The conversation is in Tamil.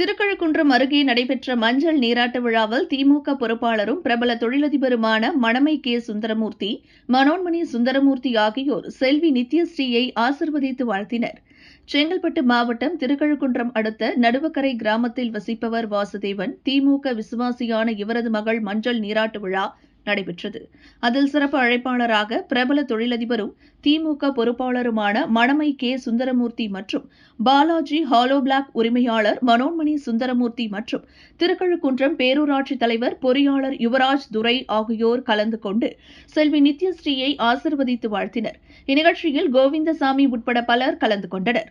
திருக்கழுக்குன்றம் அருகே நடைபெற்ற மஞ்சள் நீராட்ட விழாவில் திமுக பொறுப்பாளரும் பிரபல தொழிலதிபருமான மணமை கே. சுந்தரமூர்த்தி மனோன்மணி சுந்தரமூர்த்தி ஆகியோர் செல்வி நித்யஸ்ரீயை ஆசிர்வதித்து வாழ்த்தினர். செங்கல்பட்டு மாவட்டம் திருக்கழுக்குன்றம் அடுத்த நடுவக்கரை கிராமத்தில் வசிப்பவர் வாசுதேவன். திமுக விசுவாசியான இவரது மகள் மஞ்சள் நீராட்டு விழா நடைபெற்றது. அதில் சிறப்பு அழைப்பாளராக பிரபல தொழிலதிபரும் திமுக பொறுப்பாளருமான மணமை கே. சுந்தரமூர்த்தி மற்றும் பாலாஜி ஹாலோ பிளாக் உரிமையாளர் மனோன்மணி சுந்தரமூர்த்தி மற்றும் திருக்கழுக்குன்றம் பேரூராட்சி தலைவர் பொறியாளர் யுவராஜ் துரை ஆகியோர் கலந்து கொண்டு செல்வி நித்யஸ்ரீயை ஆசிர்வதித்து வாழ்த்தினர். இந்நிகழ்ச்சியில் கோவிந்தசாமி உட்பட பலர் கலந்து கொண்டனர்.